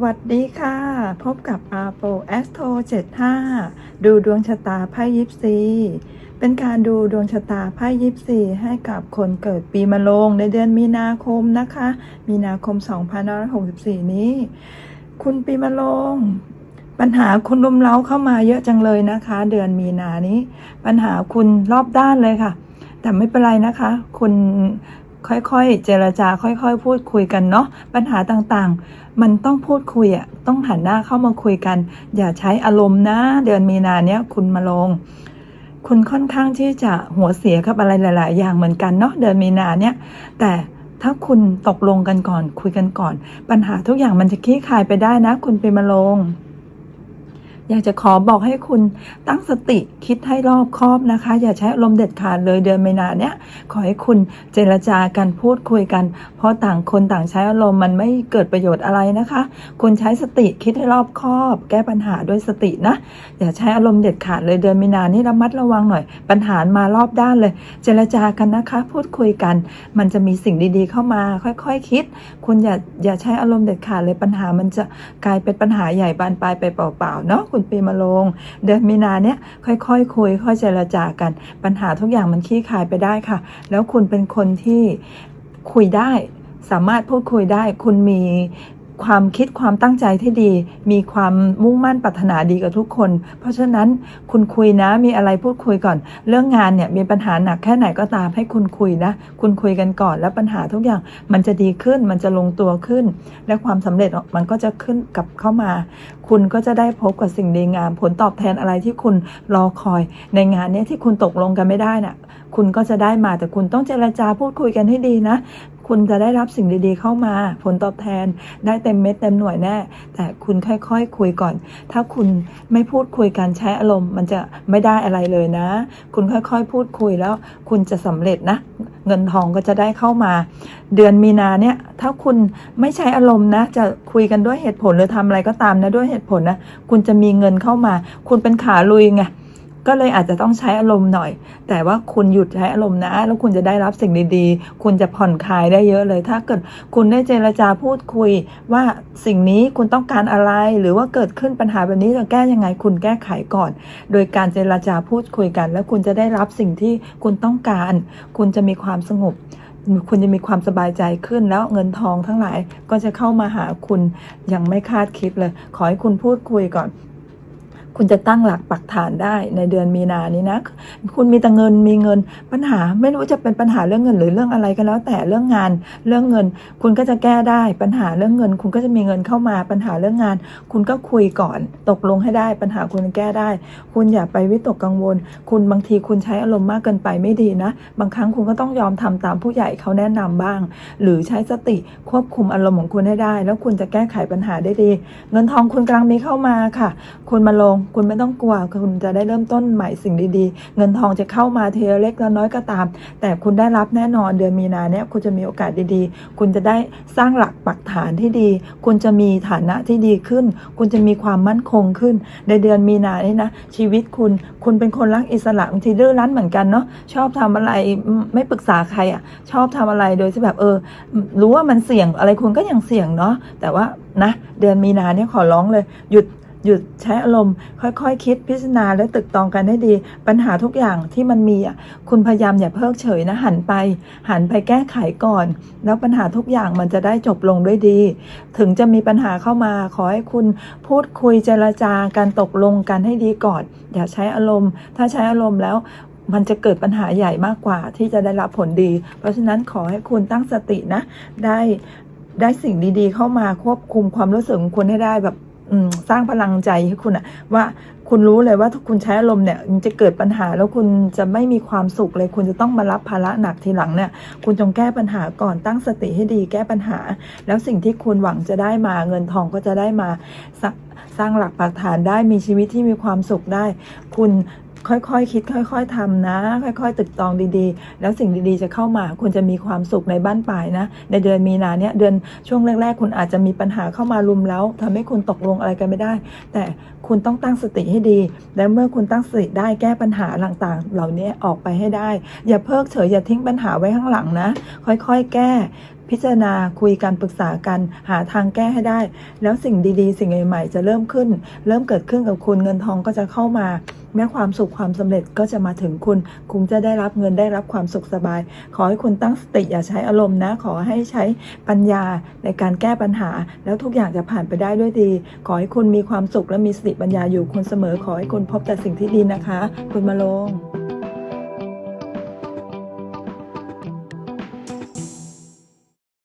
วัสดีค่ะ พบกับอาโปแอสโท75 ดูดวงชะตาไพ่ยิปซี เป็นการดูดวงชะตาไพ่ยิปซีให้กับคนเกิดปีมะโรงในเดือนมีนาคมนะคะ มีนาคม 2564 นี้ คุณปีมะโรงปัญหาคุณลุมเล้าเข้ามาเยอะจังเลยนะคะ เดือนมีนานี้ ปัญหาคุณรอบด้านเลยค่ะ แต่ไม่เป็นไรนะคะ คุณ ค่อยๆ เจรจาค่อยๆ พูดคุยกันเนาะปัญหาต่างๆ มันต้องพูดคุยอะต้องหันหน้าเข้ามาคุยกัน อย่าใช้อารมณ์นะ เดือนมีนาเนี้ยคุณมาลง คุณค่อนข้างที่จะหัวเสียกับอะไรหลาย ๆ อย่างเหมือนกันเนาะเดือนมีนาเนี้ยแต่ถ้าคุณตกลงกันก่อนคุยกันก่อน ปัญหาทุกอย่างมันจะคลี่คลายไปได้นะ คุณปีมาลง อยากจะขอบอกให้คุณตั้งสติคิดให้รอบคอบนะคะ อย่าใช้อารมณ์เด็ดขาดเลยเดือนมีนาเนี้ยขอให้คุณเจรจากันพูดคุยกัน เพราะต่างคนต่างใช้อารมณ์มันไม่เกิดประโยชน์อะไรนะคะ คุณใช้สติคิดให้รอบคอบ แก้ปัญหาด้วยสตินะ อย่าใช้อารมณ์เด็ดขาดเลยเดือนมีนานี่ระมัดระวังหน่อย ปัญหามารอบด้านเลย เจรจากันนะคะ พูดคุยกัน มันจะมีสิ่งดีๆ เข้ามาค่อยๆคคิด คุณอย่าอย่าใช้อารมณ์เด็ดขาดเลยปัญหามันจะกลายเป็นปัญหาใหญ่บานปลายไปเปล่าๆเนาะคุณปีมาลง เดือนมีนาเนี้ยค่อยๆคคุย ค่อยเจรจากัน ปัญหาทุกอย่างมันคลี่คลายไปได้ค่ะ แล้วคุณเป็นคนที่คุยได้สามารถพูดคุยได้ คุณมี ความคิดความตั้งใจที่ดี มีความมุ่งมั่นปรารถนาดีกับทุกคน เพราะฉะนั้นคุณคุยนะมีอะไรพูดคุยก่อน เรื่องงานเนี่ยมีปัญหาหนักแค่ไหนก็ตามให้คุณคุยนะ คุณคุยกันก่อนแล้วปัญหาทุกอย่างมันจะดีขึ้นมันจะลงตัวขึ้น และความสำเร็จมันก็จะขึ้นกลับเข้ามา คุณก็จะได้พบกับสิ่งดีงาม ผลตอบแทนอะไรที่คุณรอคอย ในงานเนี้ยที่คุณตกลงกันไม่ได้น่ะคุณก็จะได้มาแต่คุณต้องเจรจาพูดคุยกันให้ดีนะ คุณจะได้รับสิ่งดีๆเข้ามา ผลตอบแทนได้เต็มเม็ดเต็มหน่วยแน่ แต่คุณค่อยๆคคุยก่อน ถ้าคุณไม่พูดคุยกันใช้อารมณ์ มันจะไม่ได้อะไรเลยนะ คุณค่อยๆ พูดคุยแล้วคุณจะสำเร็จนะ เงินทองก็จะได้เข้ามา เดือนมีนาเนี่ย ถ้าคุณไม่ใช้อารมณ์นะ จะคุยกันด้วยเหตุผลหรือทำอะไรก็ตามนะด้วยเหตุผลนะ คุณจะมีเงินเข้ามา คุณเป็นขาลุยไง ก็เลยอาจจะต้องใช้อารมณ์หน่อย แต่ว่าคุณหยุดใช้อารมณ์นะ แล้วคุณจะได้รับสิ่งดีๆ คุณจะผ่อนคลายได้เยอะเลย ถ้าเกิดคุณได้เจรจาพูดคุย ว่าสิ่งนี้คุณต้องการอะไร หรือว่าเกิดขึ้นปัญหาแบบนี้จะแก้ยังไง คุณแก้ไขก่อน โดยการเจรจาพูดคุยกัน แล้วคุณจะได้รับสิ่งที่คุณต้องการ คุณจะมีความสงบคุณจะมีความสบายใจขึ้นแล้วเงินทองทั้งหลายก็จะเข้ามาหาคุณย่างไม่คาดคิดเลย ขอให้คุณพูดคุยก่อน คุณจะตั้งหลักปักฐานได้ในเดือนมีนานี้นะ คุณมีแต่เงินมีเงินปัญหาไม่รู้จะเป็นปัญหาเรื่องเงินหรือเรื่องอะไรก็แล้ว แต่เรื่องงานเรื่องเงิน คุณก็จะแก้ได้ปัญหาเรื่องเงิน คุณก็จะมีเงินเข้ามาปัญหาเรื่องงาน คุณก็คุยก่อนตกลงให้ได้ ปัญหาคุณแก้ได้ คุณอย่าไปวิตกกังวล คุณบางทีคุณใช้อารมณ์มากเกินไปไม่ดีนะ บางครั้งคุณก็ต้องยอมทำตามผู้ใหญ่เขาแนะนำบ้าง หรือใช้สติควบคุมอารมณ์ของคุณให้ได้ แล้วคุณจะแก้ไขปัญหาได้ดี เงินทองคุณกำลังมีเข้ามาค่ะ คุณมาลงคุณไม่ต้องกลัว คุณจะได้เริ่มต้นใหม่สิ่งดีๆ เงินทองจะเข้ามาเทเล็กและน้อยก็ตาม แต่คุณได้รับแน่นอนเดือนมีนาเนี่ยคุณจะมีโอกาสดีๆ คุณจะได้สร้างหลักปักฐานที่ดี คุณจะมีฐานะที่ดีขึ้น คุณจะมีความมั่นคงขึ้น ในเดือนมีนาเนี่ยนะ ชีวิตคุณคุณเป็นคนรักอิสระบางทีดื้อรั้นเหมือนกันเนาะชอบทำอะไรไม่ปรึกษาใครอะ ชอบทำอะไรโดยที่แบบเออ รู้ว่ามันเสี่ยงอะไรคุณก็ยังเสี่ยงเนาะแต่ว่านะ เดือนมีนาเนี่ยขอร้องเลยหยุด หยุดใช้อารมณ์ค่อยๆคคิดพิจารณาและตึกตองกันให้ดี ปัญหาทุกอย่างที่มันมีอะคุณพยายามอย่าเพิกเฉยนะหันไป หันไปแก้ไขก่อน แล้วปัญหาทุกอย่างมันจะได้จบลงด้วยดี ถึงจะมีปัญหาเข้ามาขอให้คุณพูดคุยเจรจาการตกลงกันให้ดีก่อน อย่าใช้อารมณ์ ถ้าใช้อารมณ์แล้วมันจะเกิดปัญหาใหญ่มากกว่าที่จะได้รับผลดี เพราะฉะนั้นขอให้คุณตั้งสตินะ ได้ได้สิ่งดีๆ เข้ามาควบคุมความรู้สึกของคุณให้ได้แบบ สร้างพลังใจให้คุณอะว่าคุณรู้เลยว่าถ้าคุณใช้อารมณ์เนี่ยมันจะเกิดปัญหาแล้วคุณจะไม่มีความสุขเลย คุณจะต้องมารับภาระหนักทีหลังเนี่ย คุณจงแก้ปัญหาก่อนตั้งสติให้ดีแก้ปัญหา แล้วสิ่งที่คุณหวังจะได้มาเงินทองก็จะได้มาสร้างสร้างหลักปักฐานได้มีชีวิตที่มีความสุขได้ คุณ ค่อยๆคคิด ค่อยๆทำนะ ค่อยๆตึกตองดีๆ แล้วสิ่งดีๆจะเข้ามาคุณจะมีความสุขในบ้านปลายนะ ในเดือนมีนาเนี่ยเดือนช่วงแรก ๆ คุณอาจจะมีปัญหาเข้ามาลุมแล้วทำให้คุณตกลงอะไรกันไม่ได้ แต่คุณต้องตั้งสติให้ดี และเมื่อคุณตั้งสติได้แก้ปัญหาต่างๆ เหล่านี้ออกไปให้ได้ อย่าเพิกเฉยอย่าทิ้งปัญหาไว้ข้างหลังนะ ค่อยๆ แก้ พิจารณาคุยกันปรึกษากันหาทางแก้ให้ได้ แล้วสิ่งดีๆ สิ่งใหม่ๆจะเริ่มขึ้น เริ่มเกิดขึ้นกับคุณเงินทองก็จะเข้ามา แม้ความสุขความสำเร็จก็จะมาถึงคุณ คุณจะได้รับเงินได้รับความสุขสบาย ขอให้คุณตั้งสติอย่าใช้อารมณ์นะ ขอให้ใช้ปัญญาในการแก้ปัญหา แล้วทุกอย่างจะผ่านไปได้ด้วยดี ขอให้คุณมีความสุขและมีสติปัญญาอยู่คุณเสมอ ขอให้คุณพบแต่สิ่งที่ดีนะคะ คุณมาลง